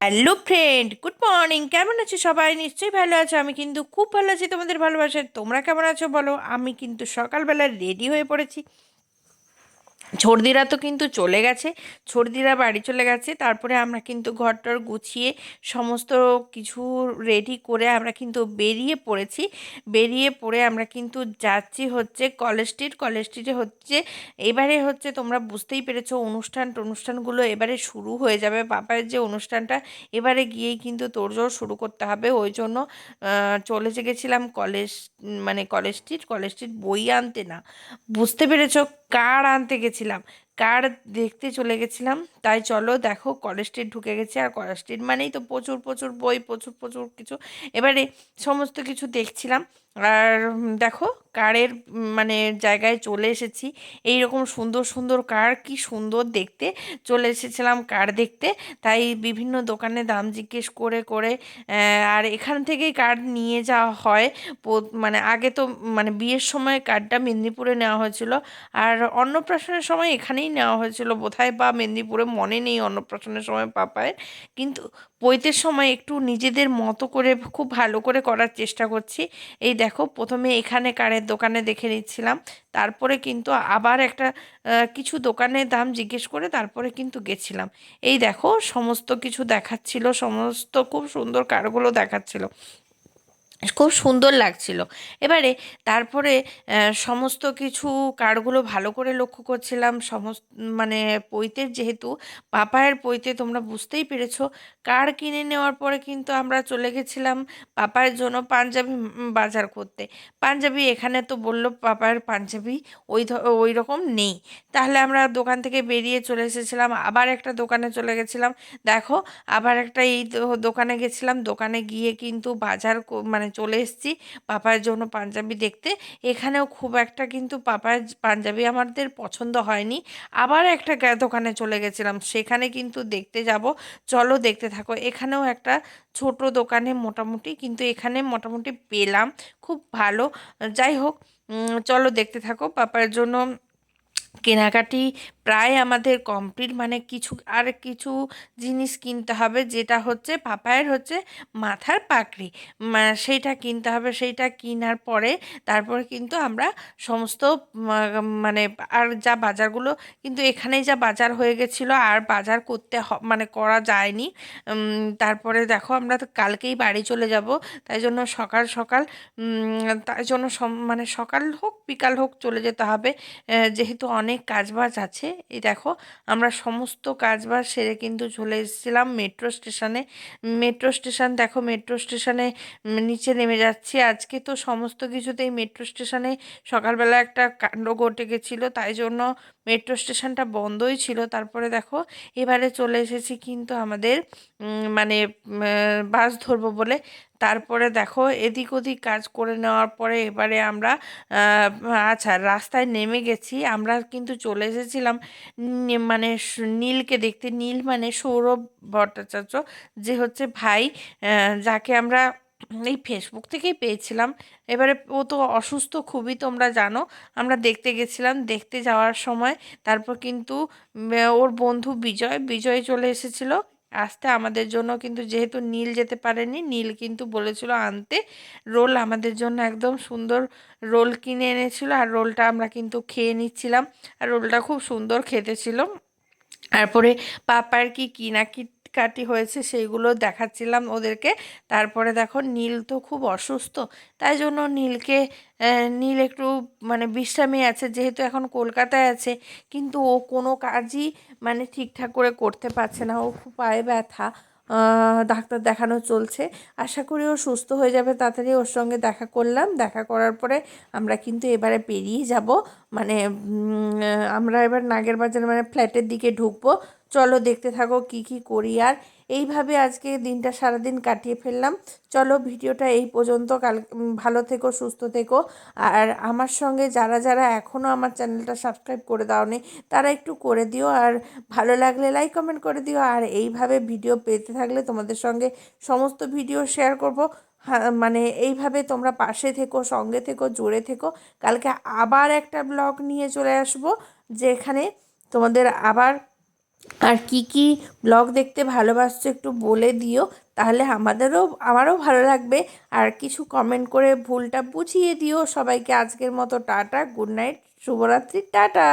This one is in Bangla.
Hello friend, good morning. কেমন আছো সবাই? নিশ্চয়ই ভালো আছো। আমি কিন্তু খুব ভালো আছি। তোমাদের ভালোবাসায় তোমরা কেমন আছো বলো? আমি কিন্তু সকালবেলা রেডি হয়ে পড়েছি। ছর্দিরা তো কিন্তু চলে গেছে। ছর্দিরা বাড়ি চলে গেছে। তারপরে আমরা কিন্তু ঘরটর গুছিয়ে সমস্ত কিছু রেডি করে আমরা কিন্তু বেরিয়ে পড়েছি। বেরিয়ে পড়ে আমরা কিন্তু যাচ্ছি হচ্ছে কলেজ স্ট্রিট কলেজ স্ট্রিটে হচ্ছে এবারে হচ্ছে তোমরা বুঝতেই পেরেছ অনুষ্ঠান অনুষ্ঠানগুলো এবারে শুরু হয়ে যাবে। পাপায়ের যে অনুষ্ঠানটা এবারে গিয়েই কিন্তু তোড়জোড় শুরু করতে হবে। ওই জন্য চলে গেছিলাম কলেজ মানে কলেজ স্ট্রিট কলেজ স্ট্রিট বই আনতে না। বুঝতে পেরেছ কার আনতে গেছিলাম? কার দেখতে চলে গেছিলাম? তাই চলো দেখো কলেজ স্ট্রিট ঢুকে গেছে। আর কলেজ স্ট্রিট মানেই তো প্রচুর প্রচুর বই, প্রচুর প্রচুর কিছু। এবারে সমস্ত কিছু দেখছিলাম। আর দেখো, কারের মানে জায়গায় চলে এসেছি। এই রকম সুন্দর সুন্দর কার, কি সুন্দর দেখতে। চলে এসেছিলাম কার দেখতে। তাই বিভিন্ন দোকানে দাম জিজ্ঞেস করে করে আর এখান থেকেই কার্ড নিয়ে যাওয়া হয়। মানে আগে তো মানে বিয়ের সময় কার্ডটা মেদিনীপুরে নেওয়া হয়েছিল। আর অন্নপ্রাশনের সময় এখানেই নেওয়া হয়েছিল। বোধহয় বা মেদিনীপুরে মনে নেই অন্নপ্রাশনের সময় পাপায়ের। কিন্তু পৈতের সময় একটু নিজেদের মতো করে খুব ভালো করে করার চেষ্টা করছি। এই দেখো, প্রথমে এখানে কারের দোকানে দেখে নিচ্ছিলাম। তারপরে কিন্তু আবার একটা কিছু দোকানে দাম জিজ্ঞেস করে তারপরে কিন্তু গেছিলাম। এই দেখো, সমস্ত কিছু দেখাচ্ছিল, সমস্ত খুব সুন্দর কারগুলো দেখাচ্ছিল। খুব সুন্দর লাগছিল। এবারে তারপরে সমস্ত কিছু কার্ডগুলো ভালো করে লক্ষ্য করছিলাম। সমস্ত মানে পৈতের যেহেতু, পাপায়ের পৈতে তোমরা বুঝতেই পেরেছ কার কিনে নেওয়ার পরে কিন্তু আমরা চলে গেছিলাম পাপায়ের জন্য পাঞ্জাবি বাজার করতে। পাঞ্জাবি এখানে তো বলল পাপায়ের পাঞ্জাবি ওই ওই রকম নেই। তাহলে আমরা দোকান থেকে বেরিয়ে চলে এসেছিলাম, আবার একটা দোকানে চলে গেছিলাম। দেখো, আবার একটা এই দোকানে গেছিলাম। দোকানে গিয়ে কিন্তু বাজার মানে মানে চলে এসেছি পাপার জন্য পাঞ্জাবি দেখতে। এখানেও খুব একটা কিন্তু পাপার পাঞ্জাবি আমাদের পছন্দ হয়নি। আবার একটা দোকানে চলে গেছিলাম, সেখানে কিন্তু দেখতে যাব। চলো দেখতে থাকো। এখানেও একটা ছোট দোকানে মোটামুটি কিন্তু এখানে মোটামুটি পেলাম। খুব ভালো। যাই হোক চলো দেখতে থাকো। পাপার জন্য কেনাকাটি প্রায় আমাদের কমপ্লিট মানে কিছু, আর কিছু জিনিস কিনতে হবে, যেটা হচ্ছে পাপায়ের হচ্ছে মাথার পাকড়ি। সেইটা কিনতে হবে, সেইটা কেনার পরে তারপরে কিন্তু আমরা সমস্ত মানে আর যা বাজারগুলো, কিন্তু এখানেই যা বাজার হয়ে গেছিল, আর বাজার করতে মানে করা যায়নি। তারপরে দেখো আমরা তো কালকেই বাড়ি চলে যাব, তাই জন্য সকাল সকাল তাই জন্য মানে সকাল হোক, বিকাল হোক চলে যেতে হবে। যেহেতু অনেক কাজবাজ আছে। এই দেখো, আমরা সমস্ত কাজবাজ সেরে কিন্তু চলে এসেছিলাম মেট্রো স্টেশনে। মেট্রো স্টেশন, দেখো, মেট্রো স্টেশনে নিচে নেমে যাচ্ছি। আজকে তো সমস্ত কিছুতেই মেট্রো স্টেশনে সকালবেলা একটা কাণ্ড ঘটে গেছিল, তাই জন্য মেট্রো স্টেশনটা বন্ধই ছিল। তারপরে দেখো, এবারে চলে এসেছি কিন্তু আমাদের মানে বাস ধরবো বলে। তারপরে দেখো এদিক ওদিক কাজ করে নেওয়ার পরে এবারে আমরা আচ্ছা রাস্তায় নেমে গেছি। আমরা কিন্তু চলে এসেছিলাম মানে নীলকে দেখতে। নীল মানে সৌরভ ভট্টাচার্য, যে হচ্ছে ভাই যাকে আমরা এই ফেসবুক থেকেই পেয়েছিলাম। এবারে ও তো অসুস্থ খুবই তোমরা জানো। আমরা দেখতে গেছিলাম, দেখতে যাওয়ার সময় তারপর কিন্তু ওর বন্ধু বিজয় বিজয় চলে এসেছিল। আসতে আমাদের জন্য কিন্তু যেহেতু নীল যেতে পারেনি, নীল কিন্তু বলেছিল আনতে। রোল আমাদের জন্য একদম সুন্দর রোল কিনে এনেছিল আর রোলটা আমরা কিন্তু খেয়ে নিচ্ছিলাম। আর রোলটা খুব সুন্দর খেতে ছিল। তারপরে পাপার কি কিনা কি কাটি হয়েছে সেইগুলো দেখাচ্ছিলাম ওদেরকে। তারপরে দেখো নীল তো খুব অসুস্থ, তাই জন্য নীলকে নীল একটু মানে বিশ্রামে আছে, যেহেতু এখন কলকাতায় আছে, কিন্তু ও কোনো কাজই মানে ঠিকঠাক করে করতে পারছে না। ও খুব পায়ে ব্যথা ডাক্তার দেখানো চলছে। আশা করি ও সুস্থ হয়ে যাবে, তাড়াতাড়ি ওর সঙ্গে দেখা করলাম। দেখা করার পরে আমরা কিন্তু এবারে পেরিয়ে যাব। মানে আমরা এবার নাগের বাজারে মানে ফ্ল্যাটের দিকে ঢুকবো। চলো দেখতে থাকো কি কি করি আর। এইভাবে আজকে দিনটা সারাদিন কাটিয়ে ফেললাম। চলো ভিডিওটা এই পর্যন্ত। কাল ভালো থেকো, সুস্থ থেকো। আর আমার সঙ্গে যারা যারা এখনও আমার চ্যানেলটা সাবস্ক্রাইব করে দাওনি, তারা একটু করে দিও। আর ভালো লাগলে লাইক, কমেন্ট করে দিও। আর এইভাবে ভিডিও পেতে থাকলে তোমাদের সঙ্গে সমস্ত ভিডিও শেয়ার করব। মানে এইভাবে তোমরা পাশে থেকো, সঙ্গে থেকো জোরে থেকো। কালকে আবার একটা ব্লগ নিয়ে চলে আসব, যেখানে তোমাদের আবার আর কি কি ব্লগ দেখতে ভালোবাসছো একটু বলে দিও, তাহলে আমাদেরও, আমারও ভালো লাগবে। আর কিছু কমেন্ট করে ভুলটা বুঝিয়ে দিও। সবাইকে আজকের মতো টাটা গুড নাইট শুভরাত্রি, টাটা।